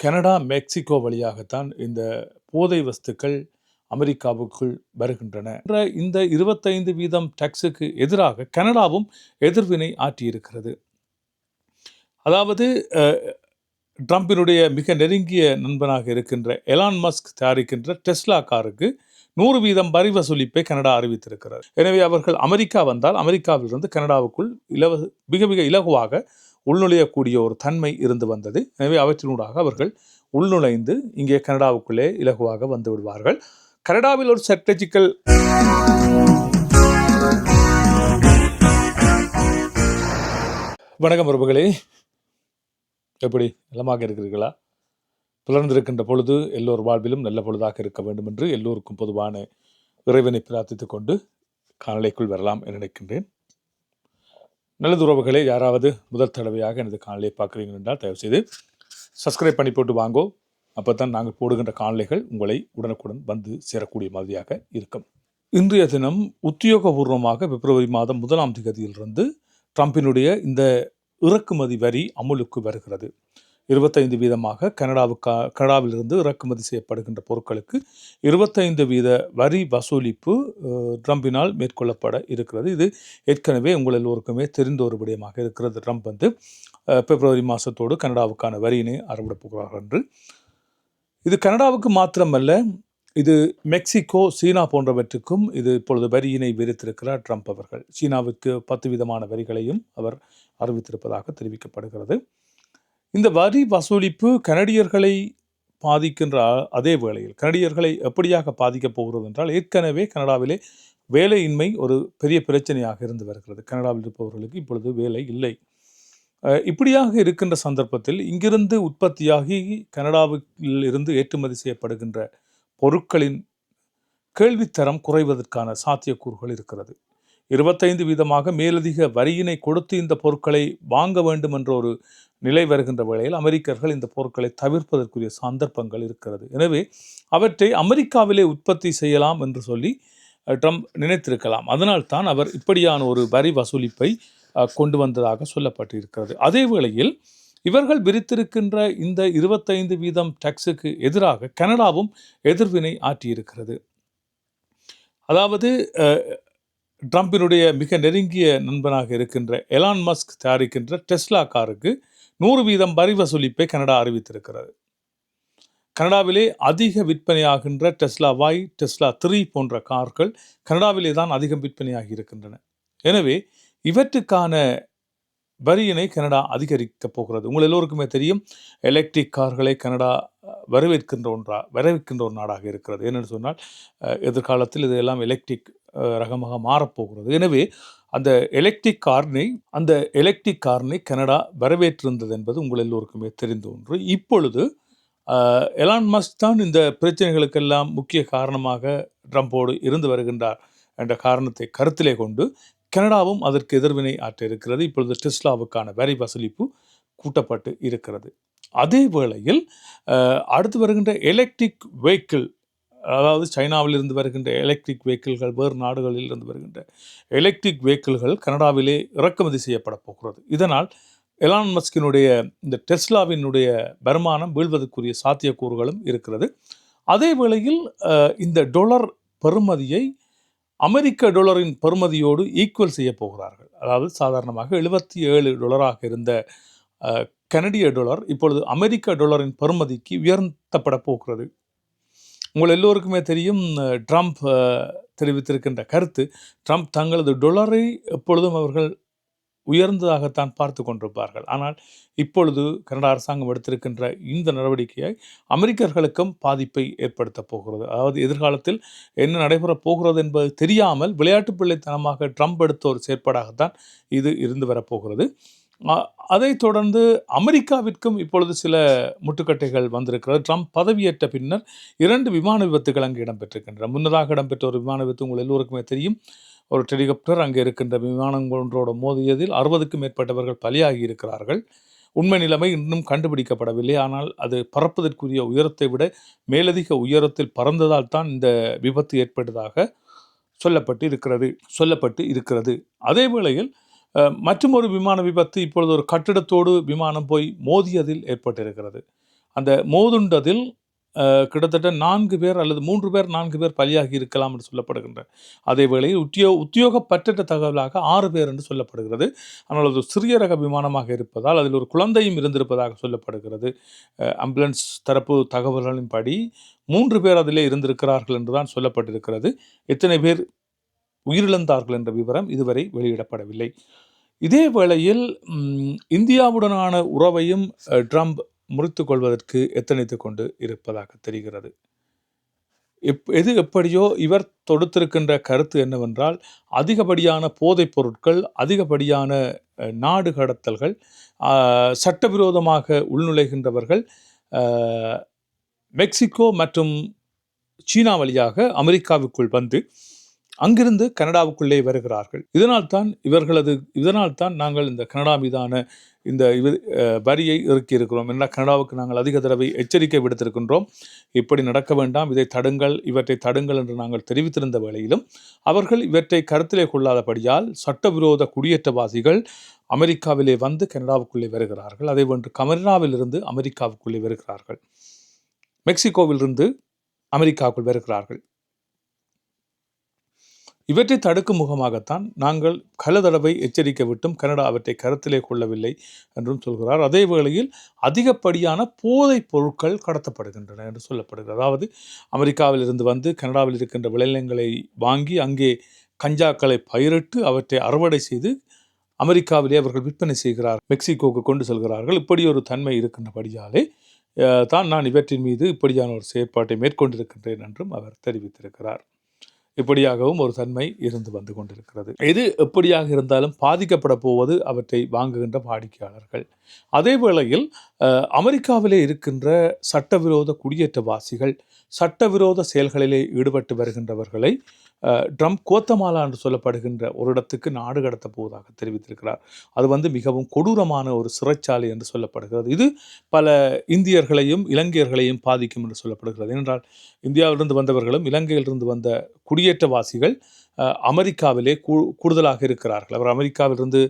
Canada, Mexico வழியாகத்தான் இந்த போதை வஸ்துக்கள் அமெரிக்காவுக்குள் வருகின்றன. என்ற இந்த 25 வீதம் டாக்ஸுக்கு எதிராக கனடாவும் எதிர்வினை ஆற்றியிருக்கிறது. அதாவது ட்ரம்பினுடைய மிக நெருங்கிய நண்பனாக இருக்கின்ற எலான் மஸ்க் தயாரிக்கின்ற டெஸ்லா காருக்கு நூறு வீதம் வரி வசூலிப்பை கனடா அறிவித்திருக்கிறது. எனவே அவர்கள் அமெரிக்கா வந்தால் அமெரிக்காவிலிருந்து கனடாவுக்குள் இலவ மிக மிக இலகுவாக உள்நுழையக்கூடிய ஒரு தன்மை இருந்து வந்தது. எனவே அவற்றினூடாக அவர்கள் உள்நுழைந்து இங்கே கனடாவுக்குள்ளே இலகுவாக வந்து விடுவார்கள். கனடாவில் ஒரு ஸ்ட்ராட்டஜிக்கல் வணக்கம் உறவுகளே எப்படி நலமாக இருக்கிறீர்களா புலர்ந்திருக்கின்ற பொழுது எல்லோர் வாழ்விலும் நல்ல பொழுதாக இருக்க வேண்டும் என்று எல்லோருக்கும் பொதுவான இறைவனை பிரார்த்தித்துக் கொண்டு காலைக்குள் வரலாம் என நினைக்கின்றேன் நல்லது உறவுகளே யாராவது முதல் தடவையாக எனது காணொலியை பார்க்குறீங்க என்றால் தயவுசெய்து சப்ஸ்கிரைப் பண்ணி போட்டு வாங்கோ. அப்போ தான் நாங்கள் போடுகின்ற காணொலிகள் உங்களை உடனுக்குடன் வந்து சேரக்கூடிய மாதிரியாக இருக்கும். இன்றைய தினம் உத்தியோகபூர்வமாக பிப்ரவரி மாதம் முதலாம் தேதியிலிருந்து ட்ரம்பினுடைய இந்த இறக்குமதி வரி அமுலுக்கு வருகிறது. இருபத்தைந்து வீதமாக கனடாவுக்கா கனடாவிலிருந்து இறக்குமதி செய்யப்படுகின்ற பொருட்களுக்கு இருபத்தைந்து வீத வரி வசூலிப்பு ட்ரம்பினால் மேற்கொள்ளப்பட இருக்கிறது. இது ஏற்கனவே உங்கள் எல்லோருக்குமே தெரிந்த ஒரு விடயமாக இருக்கிறது. ட்ரம்ப் வந்து பிப்ரவரி மாதத்தோடு கனடாவுக்கான வரியினை அறவிடப் போகிறார் என்று. இது கனடாவுக்கு மாத்திரமல்ல இது மெக்சிகோ சீனா போன்றவற்றுக்கும் இது இப்பொழுது வரியினை விதித்திருக்கிறார் ட்ரம்ப் அவர்கள். சீனாவுக்கு பத்து விதமான வரிகளையும் அவர் அறிவித்திருப்பதாக தெரிவிக்கப்படுகிறது. இந்த வரி வசூலிப்பு கனடியர்களை பாதிக்கின்ற அதே வேளையில் கனடியர்களை எப்படியாக பாதிக்கப் போகிறது என்றால் ஏற்கனவே கனடாவிலே வேலையின்மை ஒரு பெரிய பிரச்சனையாக இருந்து வருகிறது. கனடாவில் இருப்பவர்களுக்கு இப்பொழுது வேலை இல்லை. இப்படியாக இருக்கின்ற சந்தர்ப்பத்தில் இங்கிருந்து உற்பத்தியாகி கனடாவில் இருந்து ஏற்றுமதி செய்யப்படுகின்ற பொருட்களின் கேள்வித்தரம் குறைவதற்கான சாத்தியக்கூறுகள் இருக்கிறது. இருபத்தைந்து வீதமாக மேலதிக வரியினை கொடுத்து இந்த பொருட்களை வாங்க வேண்டும் என்ற ஒரு நிலை வருகின்ற வேளையில் அமெரிக்கர்கள் இந்த பொருட்களை தவிர்ப்பதற்குரிய சந்தர்ப்பங்கள் இருக்கிறது. எனவே அவற்றை அமெரிக்காவிலே உற்பத்தி செய்யலாம் என்று சொல்லி ட்ரம்ப் நினைத்திருக்கலாம். அதனால்தான் அவர் இப்படியான ஒரு வரி வசூலிப்பை கொண்டு வந்ததாக சொல்லப்பட்டிருக்கிறது. அதே வேளையில் இவர்கள் விரித்திருக்கின்ற இந்த இருபத்தைந்து வீதம் டாக்ஸுக்கு எதிராக கனடாவும் எதிர்வினை ஆற்றியிருக்கிறது. அதாவது ட்ரம்பினுடைய மிக நெருங்கிய நண்பனாக இருக்கின்ற எலான் மஸ்க் தயாரிக்கின்ற டெஸ்லா காருக்கு நூறு வீதம் வரி வசூலிப்பை கனடா அறிவித்திருக்கிறது. கனடாவிலே அதிக விற்பனையாகின்ற டெஸ்லா வாய் டெஸ்லா த்ரீ போன்ற கார்கள் கனடாவிலே தான் அதிகம் விற்பனையாகி இருக்கின்றன. எனவே இவற்றுக்கான வரியினை கனடா அதிகரிக்கப் போகிறது. உங்கள் எல்லோருக்குமே தெரியும் எலக்ட்ரிக் கார்களை கனடா வரவேற்கின்ற ஒன்றா வரவேற்கின்ற ஒரு நாடாக இருக்கிறது. ஏனென்று சொன்னால் எதிர்காலத்தில் இதெல்லாம் எலக்ட்ரிக் ரகமாக மாறப்போகிறது. எனவே அந்த எலக்ட்ரிக் கார்னை அந்த எலக்ட்ரிக் கார்னை கனடா வரவேற்றிருந்தது என்பது உங்கள் எல்லோருக்குமே தெரிந்த ஒன்று. இப்பொழுது எலான் மஸ்க் தான் இந்த பிரச்சனைகளுக்கெல்லாம் முக்கிய காரணமாக ட்ரம்போடு இருந்து வருகின்றார் என்ற காரணத்தை கருத்திலே கொண்டு கனடாவும் அதற்கு எதிர்வினை ஆற்ற இருக்கிறது இப்பொழுது டெஸ்லாவுக்கான வரி வசூலிப்பு கூட்டப்பட்டு இருக்கிறது. அதே வேளையில் அடுத்து வருகின்ற எலக்ட்ரிக் வெஹிக்கிள் அதாவது சைனாவிலிருந்து வருகின்ற எலக்ட்ரிக் வெஹிக்கிள்கள் வேறு நாடுகளில் இருந்து வருகின்ற எலக்ட்ரிக் வெஹிக்கிள்கள் கனடாவிலே இறக்குமதி செய்யப்பட போகிறது. இதனால் எலான் மஸ்கினுடைய இந்த டெஸ்லாவினுடைய வருமானம் வீழ்வதற்குரிய சாத்தியக்கூறுகளும் இருக்கிறது. அதே வேளையில் இந்த டொலர் பெறுமதியை அமெரிக்க டொலரின் பெறுமதியோடு ஈக்குவல் செய்ய போகிறார்கள். அதாவது சாதாரணமாக எழுபத்தி ஏழு டொலராக இருந்த கனடிய டொலர் இப்பொழுது அமெரிக்க டொலரின் பருமதிக்கு உயர்த்தப்பட போகிறது. உங்கள் எல்லோருக்குமே தெரியும் ட்ரம்ப் தெரிவித்திருக்கின்ற கருத்து ட்ரம்ப் தங்களது டொலரை எப்பொழுதும் அவர்கள் உயர்ந்ததாகத்தான் பார்த்து கொண்டிருப்பார்கள். ஆனால் இப்பொழுது கனடா அரசாங்கம் எடுத்திருக்கின்ற இந்த நடவடிக்கையை அமெரிக்கர்களுக்கும் பாதிப்பை ஏற்படுத்தப் போகிறது. அதாவது எதிர்காலத்தில் என்ன நடைபெறப் போகிறது என்பது தெரியாமல் விளையாட்டு பிள்ளைத்தனமாக ட்ரம்ப் எடுத்த ஒரு செயற்பாடாகத்தான் இது இருந்து வரப்போகிறது அதைத் தொடர்ந்து அமெரிக்காவிற்கும் இப்பொழுது சில முட்டுக்கட்டைகள் வந்திருக்கிறது. ட்ரம்ப் பதவியேற்ற பின்னர் இரண்டு விமான விபத்துகள் அங்கு இடம்பெற்றிருக்கின்றன. முன்னதாக இடம்பெற்ற ஒரு விமான விபத்து உங்கள் எல்லோருக்குமே தெரியும். ஒரு டெலிகாப்டர் அங்கே இருக்கின்ற விமானங்கள் ஒன்றோடு மோதியதில் அறுபதுக்கும் மேற்பட்டவர்கள் பலியாகி இருக்கிறார்கள். உண்மை நிலைமை இன்னும் கண்டுபிடிக்கப்படவில்லை. ஆனால் அது பறப்பதற்குரிய உயரத்தை விட மேலதிக உயரத்தில் பறந்ததால் தான் இந்த விபத்து ஏற்பட்டதாக சொல்லப்பட்டு இருக்கிறது சொல்லப்பட்டு இருக்கிறது. அதே வேளையில் மற்றும் மற்றுமொரு விமான விபத்து இப்பொழுது ஒரு கட்டிடத்தோடு விமானம் போய் மோதியதில் ஏற்பட்டிருக்கிறது. அந்த மோதுண்டதில் கிட்டத்தட்ட நான்கு பேர் அல்லது மூன்று பேர் நான்கு பேர் பலியாகி இருக்கலாம் என்று சொல்லப்படுகின்ற அதே வேளையில் உத்தியோ உத்தியோகப்பற்ற தகவலாக ஆறு பேர் என்று சொல்லப்படுகிறது. ஆனால் அது சிறிய ரக விமானமாக இருப்பதால் அதில் ஒரு குழந்தையும் இருந்திருப்பதாக சொல்லப்படுகிறது. ஆம்புலன்ஸ் தரப்பு தகவல்களின்படி மூன்று பேர் அதிலே இருந்திருக்கிறார்கள் என்றுதான் சொல்லப்பட்டிருக்கிறது. எத்தனை பேர் உயிரிழந்தார்கள் என்ற விவரம் இதுவரை வெளியிடப்படவில்லை. இதே வேளையில் இந்தியாவுடனான உறவையும் ட்ரம்ப் முறித்து கொள்வதற்கு எத்தனைத்து கொண்டு இருப்பதாக தெரிகிறது. எப் எது எப்படியோ இவர் தொடுத்திருக்கின்ற கருத்து என்னவென்றால் அதிகப்படியான போதைப் பொருட்கள் அதிகப்படியான நாடு கடத்தல்கள் சட்டவிரோதமாக உள்நுழைகின்றவர்கள் மெக்சிகோ மற்றும் சீனா வழியாக அமெரிக்காவுக்குள் வந்து அங்கிருந்து கனடாவுக்குள்ளே வருகிறார்கள். இதனால் தான் இவர்களது இதனால் தான் நாங்கள் இந்த கனடா மீதான இந்த வரியை இறுக்கியிருக்கிறோம். என்ன கனடாவுக்கு நாங்கள் அதிக தடவை எச்சரிக்கை விடுத்திருக்கின்றோம். இப்படி நடக்க வேண்டாம் இதை தடுங்கள் இவற்றை தடுங்கள் என்று நாங்கள் தெரிவித்திருந்த வேளையிலும் அவர்கள் இவற்றை கருத்திலே கொள்ளாதபடியால் சட்டவிரோத குடியேற்றவாசிகள் அமெரிக்காவிலே வந்து கனடாவுக்குள்ளே வருகிறார்கள். அதே போன்று கனடாவிலிருந்து அமெரிக்காவுக்குள்ளே வருகிறார்கள். மெக்சிகோவிலிருந்து அமெரிக்காவுக்குள் வருகிறார்கள். இவற்றை தடுக்கும் முகமாகத்தான் நாங்கள் கல தடவை எச்சரிக்க விட்டும் கனடா அவற்றை கருத்திலே கொள்ளவில்லை என்றும் சொல்கிறார். அதே வேளையில் அதிகப்படியான போதைப் பொருட்கள் கடத்தப்படுகின்றன என்று சொல்லப்படுகிறது. அதாவது அமெரிக்காவிலிருந்து வந்து கனடாவில் இருக்கின்ற விளைநிலங்களை வாங்கி அங்கே கஞ்சாக்களை பயிரிட்டு அவற்றை அறுவடை செய்து அமெரிக்காவிலே அவர்கள் விற்பனை செய்கிறார் மெக்சிகோவுக்கு கொண்டு செல்கிறார்கள். இப்படி ஒரு தன்மை இருக்கின்றபடியாலே தான் நான் இவற்றின் மீது இப்படியான ஒரு செயற்பாட்டை மேற்கொண்டிருக்கின்றேன் என்றும் அவர் தெரிவித்திருக்கிறார். இப்படியாகவும் ஒரு தன்மை இருந்து வந்து கொண்டிருக்கிறது. எது எப்படியாக இருந்தாலும் பாதிக்கப்பட போவது அவற்றை வாங்குகின்ற வாடிக்கையாளர்கள். அதே வேளையில் அமெரிக்காவிலே இருக்கின்ற சட்டவிரோத குடியேற்றவாசிகள் சட்டவிரோத செயல்களிலே ஈடுபட்டு வருகின்றவர்களை ட்ரம்ப் கோத்தமாலா என்று சொல்லப்படுகின்ற ஒரு இடத்துக்கு நாடு கடத்த போவதாக தெரிவித்திருக்கிறார். அது வந்து மிகவும் கொடூரமான ஒரு சிறைச்சாலை என்று சொல்லப்படுகிறது. இது பல இந்தியர்களையும் இலங்கையர்களையும் பாதிக்கும் என்று சொல்லப்படுகிறது. ஏனென்றால் இந்தியாவிலிருந்து வந்தவர்களும் இலங்கையிலிருந்து வந்த குடியேற்றவாசிகள் அமெரிக்காவிலே கூ கூடுதலாக இருக்கிறார்கள். அவர் அமெரிக்காவிலிருந்து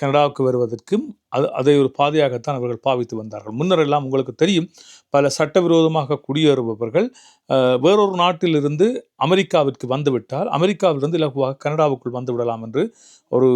கனடாவுக்கு வருவதற்கும் அது அதை ஒரு பாதையாகத்தான் அவர்கள் பாவித்து வந்தார்கள். முன்னரெல்லாம் உங்களுக்கு தெரியும் பல சட்டவிரோதமாக குடியேறுபவர்கள் வேறொரு நாட்டிலிருந்து அமெரிக்காவிற்கு வந்துவிட்டால் அமெரிக்காவிலிருந்து இலகுவாக கனடாவுக்குள் வந்து விடலாம் என்று ஒரு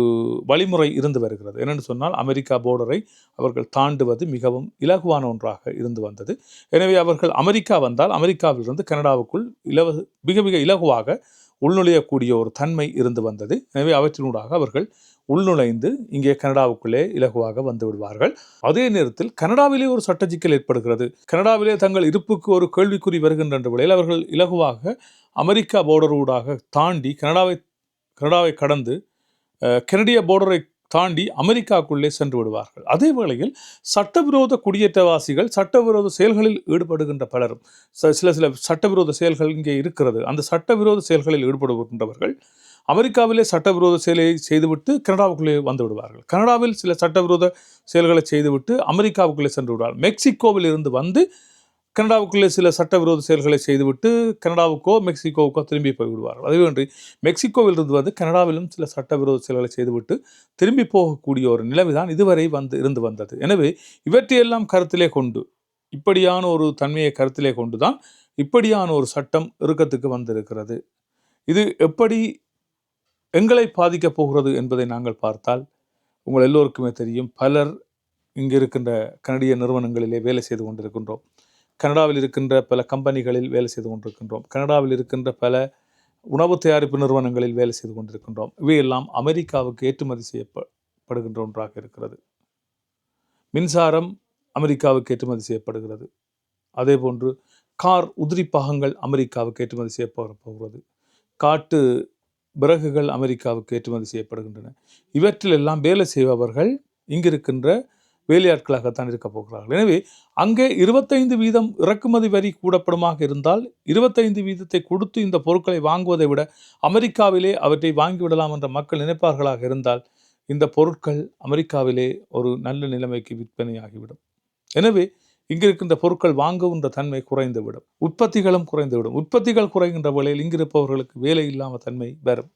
வழிமுறை இருந்து வருகிறது. என்னென்னு சொன்னால் அமெரிக்கா போர்டரை அவர்கள் தாண்டுவது மிகவும் இலகுவான ஒன்றாக இருந்து வந்தது. எனவே அவர்கள் அமெரிக்கா வந்தால் அமெரிக்காவிலிருந்து கனடாவுக்குள் இலவ மிக மிக இலகுவாக உள்நுழையக்கூடிய ஒரு தன்மை இருந்து வந்தது. எனவே அவற்றினூடாக அவர்கள் உள்நுழைந்து இங்கே கனடாவுக்குள்ளே இலகுவாக வந்து விடுவார்கள். அதே நேரத்தில் கனடாவிலே ஒரு சட்ட சிக்கல் ஏற்படுகிறது. கனடாவிலே தங்கள் இருப்புக்கு ஒரு கேள்விக்குறி வருகின்ற வேளையில் அவர்கள் இலகுவாக அமெரிக்கா போர்டர் ஊடாக தாண்டி கனடாவை கனடாவை கடந்து கெனடிய போர்டரை தாண்டி அமெரிக்காவுக்குள்ளே சென்று விடுவார்கள். அதே வேளையில் சட்டவிரோத குடியேற்றவாசிகள் சட்டவிரோத செயல்களில் ஈடுபடுகின்ற பலரும் சில சில சட்டவிரோத செயல்கள் இங்கே இருக்கிறது. அந்த சட்டவிரோத செயல்களில் ஈடுபடுகின்றவர்கள் அமெரிக்காவிலே சட்டவிரோத செயலை செய்துவிட்டு கனடாவுக்குள்ளே வந்து விடுவார்கள். கனடாவில் சில சட்டவிரோத செயல்களை செய்துவிட்டு அமெரிக்காவுக்குள்ளே சென்று விடுவார்கள் மெக்சிகோவில் இருந்து வந்து கனடாவுக்குள்ளே சில சட்டவிரோத செயல்களை செய்துவிட்டு கனடாவுக்கோ மெக்சிகோவுக்கோ திரும்பி போய்விடுவார்கள் அதுவேன்றி அதேபோன்று மெக்சிகோவில் இருந்து வந்து கனடாவிலும் சில சட்டவிரோத செயல்களை செய்துவிட்டு திரும்பி போகக்கூடிய ஒரு நிலைமைதான் இதுவரை வந்து இருந்து வந்தது. எனவே இவற்றையெல்லாம் கருத்திலே கொண்டு இப்படியான ஒரு தன்மையை கருத்திலே கொண்டு தான் இப்படியான ஒரு சட்டம் இறுக்கத்துக்கு வந்திருக்கிறது. இது எப்படி எங்களை பாதிக்கப் போகிறது என்பதை நாங்கள் பார்த்தால் உங்கள் எல்லோருக்குமே தெரியும் பலர் இங்கு இருக்கின்ற கனடிய நிறுவனங்களிலே வேலை செய்து கொண்டிருக்கின்றோம். கனடாவில் இருக்கின்ற பல கம்பெனிகளில் வேலை செய்து கொண்டிருக்கின்றோம். கனடாவில் இருக்கின்ற பல உணவு தயாரிப்பு நிறுவனங்களில் வேலை செய்து கொண்டிருக்கின்றோம். இவையெல்லாம் அமெரிக்காவுக்கு ஏற்றுமதி செய்யப்படுகின்ற ஒன்றாக இருக்கிறது. மின்சாரம் அமெரிக்காவுக்கு ஏற்றுமதி செய்யப்படுகிறது. அதேபோன்று கார் உதிரி பாகங்கள் அமெரிக்காவுக்கு ஏற்றுமதி செய்யப்பட போகிறது. காட்டு விறகுகள் அமெரிக்காவுக்கு ஏற்றுமதி செய்யப்படுகின்றன. இவற்றிலெல்லாம் வேலை செய்பவர்கள் இங்கிருக்கின்ற வேலையாட்களாகத்தான் இருக்க போகிறார்கள். எனவே அங்கே இருபத்தைந்து வீதம் இறக்குமதி வரி கூடப்படுமாக இருந்தால் இருபத்தைந்து வீதத்தை கொடுத்து இந்த பொருட்களை வாங்குவதை விட அமெரிக்காவிலே அவற்றை வாங்கிவிடலாம் என்ற மக்கள் நினைப்பார்களாக இருந்தால் இந்த பொருட்கள் அமெரிக்காவிலே ஒரு நல்ல நிலைமைக்கு விற்பனையாகிவிடும். எனவே இங்கிருக்கின்ற பொருட்கள் வாங்குகின்ற தன்மை குறைந்துவிடும். உற்பத்திகளும் குறைந்துவிடும். உற்பத்திகள் குறைகின்ற வேளையில் இங்கிருப்பவர்களுக்கு வேலை இல்லாமல் தன்மை வரும்.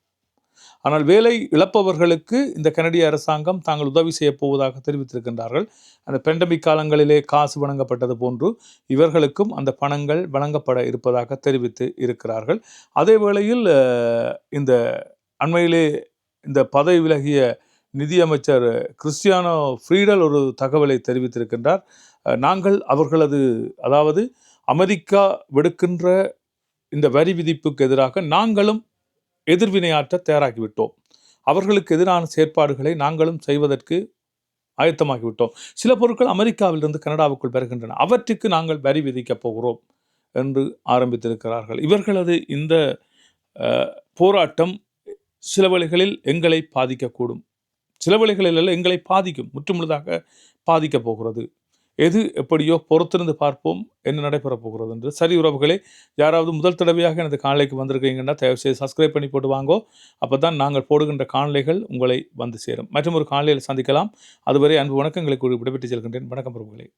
ஆனால் வேலை இழப்பவர்களுக்கு இந்த கனடிய அரசாங்கம் தாங்கள் உதவி செய்யப் போவதாக தெரிவித்திருக்கின்றார்கள். அந்த பெண்டமிக் காலங்களிலே காசு வழங்கப்பட்டது போன்று இவர்களுக்கும் அந்த பணங்கள் வழங்கப்பட இருப்பதாக தெரிவித்து இருக்கிறார்கள். அதே வேளையில் இந்த அண்மையிலே இந்த பதவி விலகிய நிதியமைச்சர் கிறிஸ்டியானோ ஃப்ரீடல் ஒரு தகவலை தெரிவித்திருக்கின்றார். நாங்கள் அவர்களது அதாவது அமெரிக்கா விடுக்கின்ற இந்த வரி விதிப்புக்கு எதிராக நாங்களும் எதிர்வினையாற்ற தயாராகிவிட்டோம். அவர்களுக்கு எதிரான செயற்பாடுகளை நாங்களும் செய்வதற்கு ஆயத்தமாகிவிட்டோம். சில பொருட்கள் அமெரிக்காவிலிருந்து கனடாவுக்குள் வருகின்றன. அவற்றுக்கு நாங்கள் வரி விதிக்கப் போகிறோம் என்று ஆரம்பித்திருக்கிறார்கள். இவர்களது இந்த போராட்டம் சில வழிகளில் எங்களை பாதிக்கக்கூடும். சில வழிகளில் எங்களை பாதிக்கும் முற்றுமுழுதாக பாதிக்கப் போகிறது. எது எப்படியோ பொறுத்திருந்து பார்ப்போம் என்ன நடைபெறப் போகிறது என்று. சரி உறவுகளே யாராவது முதல் தடவையாக எனது காணலைக்கு வந்திருக்கீங்கன்னா தயவுசெய்து சப்ஸ்கிரைப் பண்ணி போட்டு வாங்கோ. அப்போ தான் நாங்கள் போடுகின்ற காணொளிகள் உங்களை வந்து சேரும். மற்றும் ஒரு காணொளியில் சந்திக்கலாம். அதுவரை அன்பு வணக்கங்களை கூறி விடைபெற்று செல்கின்றேன். வணக்கம் உறவுகளே.